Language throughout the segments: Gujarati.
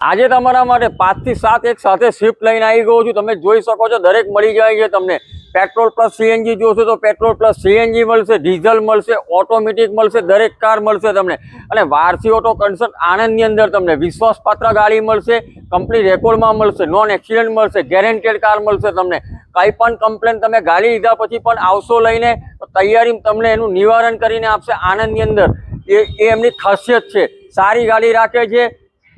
આજે તમારા માટે પાંચથી સાત એક સાથે શિફ્ટ લઈને આવી ગયો છું. તમે જોઈ શકો છો, દરેક મળી જાય છે તમને. પેટ્રોલ પ્લસ સીએનજી જોશો તો પેટ્રોલ પ્લસ સીએનજી મળશે ડીઝલ મળશે ઓટોમેટિક મળશે, દરેક કાર મળશે તમને. અને વારસી ઓટો કન્સર્ટ આણંદની અંદર તમને વિશ્વાસપાત્ર ગાડી મળશે કંપની રેકોર્ડમાં મળશે નોન એક્સિડન્ટ મળશે ગેરેન્ટેડ કાર મળશે તમને. કંઈ પણ કમ્પ્લેન તમે ગાડી લીધા પછી પણ આવશો લઈને તૈયારી તમને એનું નિવારણ કરીને આપશે આણંદની અંદર. એ એમની ખાસિયત છે. સારી ગાડી રાખે છે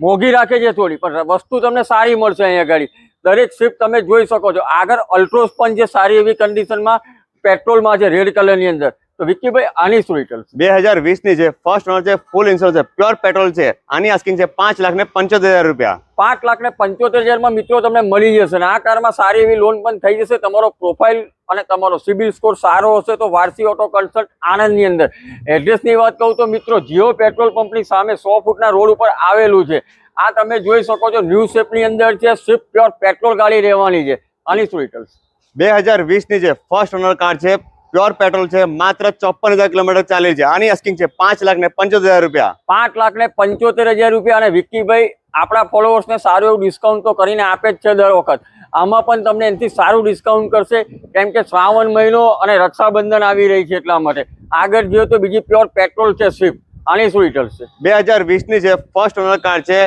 મોંઘી રાખે છે થોડી, પણ વસ્તુ તમને સારી મળશે અહીંયા ગાડી દરેક સ્વિફ્ટ તમે જોઈ શકો છો. આગળ અલ્ટ્રોસ પણ છે સારી એવી કન્ડિશનમાં પેટ્રોલમાં છે રેડ કલરની અંદર. તો વિક્કીભાઈ આની શું રિટર્ન બે હજાર વીસની છે ફર્સ્ટ ઓનર છે ફૂલ ઇન્સ્યોરન્સ છે પ્યોર પેટ્રોલ છે આની આસ્કિંગ છે પાંચ લાખ ને પંચોતેર હજાર રૂપિયા. પાંચ લાખ ને પંચોતેર હજારમાં મિત્રો તમને મળી જશે અને આ કારમાં સારી એવી લોન પણ થઈ જશે. તમારો પ્રોફાઇલ અને તમારો સિબિલ સ્કોર સારો હશે તો વારસી ઓટો કન્સલ્ટ આણંદની અંદર. એડ્રેસની વાત કહું તો મિત્રો જીઓ પેટ્રોલ પંપની સામે સો ફૂટના રોડ ઉપર આવેલું છે. આ તમે જોઈ શકો છો ન્યૂ શેપની અંદર છે સ્વિફ્ટ પ્યોર પેટ્રોલ ગાડી રહેવાની છે. આની શું બે હજાર વીસની છે ફર્સ્ટ ઓનર કાર છે પ્યોર પેટ્રોલ છે માત્ર ચોપન હજાર કિલોમીટર ચાલી છે. આની આસ્કિંગ છે પાંચ લાખ ને પંચોતેર હજાર રૂપિયા. પાંચ લાખ ને પંચોતેર હજાર રૂપિયા અને વિક્કીભાઈ આપણા ફોલોઅર્સને સારું એવું ડિસ્કાઉન્ટ તો કરીને આપે જ છે દર વખત. આમાં પણ તમને એનાથી સારું ડિસ્કાઉન્ટ કરશે કેમ કે શ્રાવણ મહિનો અને રક્ષાબંધન આવી રહી છે એટલા માટે. આગળ જોઈએ તો બીજી પ્યોર પેટ્રોલ છે સ્વિફ્ટ આની શું રિટર્ન છે. બે હજાર વીસની છે ફર્સ્ટ ઓનર કાર છે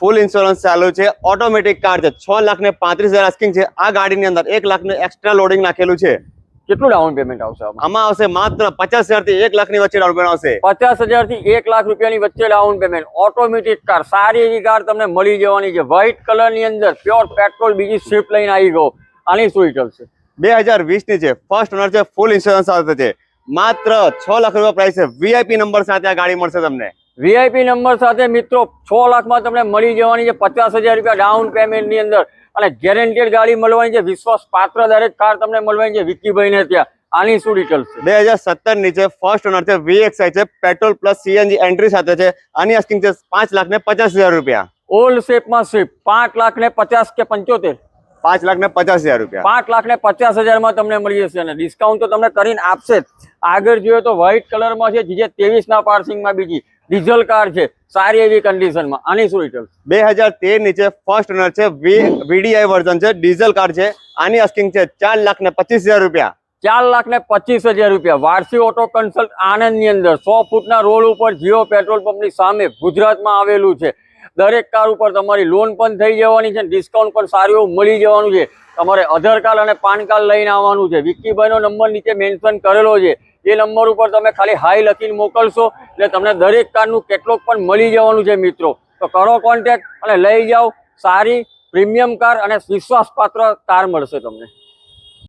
ફૂલ ઇન્સ્યોરન્સ ચાલુ છે ઓટોમેટિક કાર છે. છ લાખ ને પાંત્રીસ હજાર આસ્કિંગ છે. આ ગાડીની અંદર એક લાખ ને એક્સ્ટ્રા લોડિંગ નાખેલું છે. કેટલું ડાઉન પેમેન્ટ આવશે આમાં? આવશે માત્ર પચાસ હજારથી એક લાખની વચ્ચે ડાઉન પેમેન્ટ આવશે. પચાસ હજારથી એક લાખ રૂપિયાની વચ્ચે ડાઉન પેમેન્ટ ઓટોમેટિક કાર સારી એવી કાર તમને મળી જવાની છે. વ્હાઇટ કલરની અંદર પ્યોર પેટ્રોલ બીજી સ્વિફ્ટ લઈને આવી ગયો આની શું છે બે હજાર વીસની છે. ફર્સ્ટ ઓનર છે ફૂલ ઇન્સ્યોરન્સ સાથે છે. માત્ર છ લાખ રૂપિયા પ્રાઇસ છે. વીઆઈપી નંબર સાથે આ ગાડી મળશે તમને. વીઆઈપી નંબર સાથે મિત્રો છ લાખમાં તમને મળી જવાની છે. પચાસ હજાર રૂપિયા ડાઉન પેમેન્ટની અંદર. અને ગેરંટેડ ગાડી મળવાની છે. વિશ્વાસ પાત્ર દરેક કાર તમને મળવાની છે વિક્કીભાઈને ત્યાં. આની શું ડિટેલ્સ છે? બે હજાર સત્તરની છે ફર્સ્ટ ઓનર છે વીએક્સઆઈ છે પેટ્રોલ પ્લસ સીએનજી એન્ટ્રી સાથે છે. આની આસ્કિંગ છે પાંચ લાખ ને પચાસ હજાર રૂપિયા. ઓલ્ડ શેપમાં સ્વિફ્ટ પાંચ લાખ ને પચાસ કે પંચોતેર? પાંચ લાખ ને પચાસ હજાર રૂપિયા. પાંચ લાખ ને પચાસ હજારમાં તમને મળી જશે અને ડિસ્કાઉન્ટ તો તમને કરીને આપશે જ. આગળ જોઈએ તો વ્હાઇટ કલરમાં છે જે ત્રેવીસના પાર્સિંગમાં બીજી ડીઝલ કાર છે સારી એવી કન્ડિશનમાં આની શું રિટર્ન બે હજાર તેરની છે ફર્સ્ટ ઓનર છે વીડીઆઈ વર્ઝન છે ડીઝલ કાર છે. આની અસ્કિંગ છે ચાર લાખ ને પચીસ હજાર રૂપિયા. ચાર લાખ ને પચીસ હજાર રૂપિયા. વારસી ઓટો કન્સલ્ટ આણંદની અંદર સો ફૂટના રોડ ઉપર જીઓ પેટ્રોલ પંપની સામે ગુજરાતમાં આવેલું છે. દરેક કાર ઉપર તમારી લોન પણ થઈ જવાની છે ડિસ્કાઉન્ટ પણ સારું એવું મળી જવાનું છે. તમારે આધાર કાર્ડ અને પાન કાર્ડ લઈને આવવાનું છે. વિક્કીભાઈનો નંબર નીચે મેન્શન કરેલો છે. એ નંબર ઉપર તમે ખાલી હાઈ લખીને મોકલશો એટલે તમને દરેક કારનું કેટલોક પણ મળી જવાનું છે મિત્રો. તો કરો કોન્ટેક્ટ અને લઈ જાઓ. સારી પ્રીમિયમ કાર અને વિશ્વાસપાત્ર કાર મળશે તમને.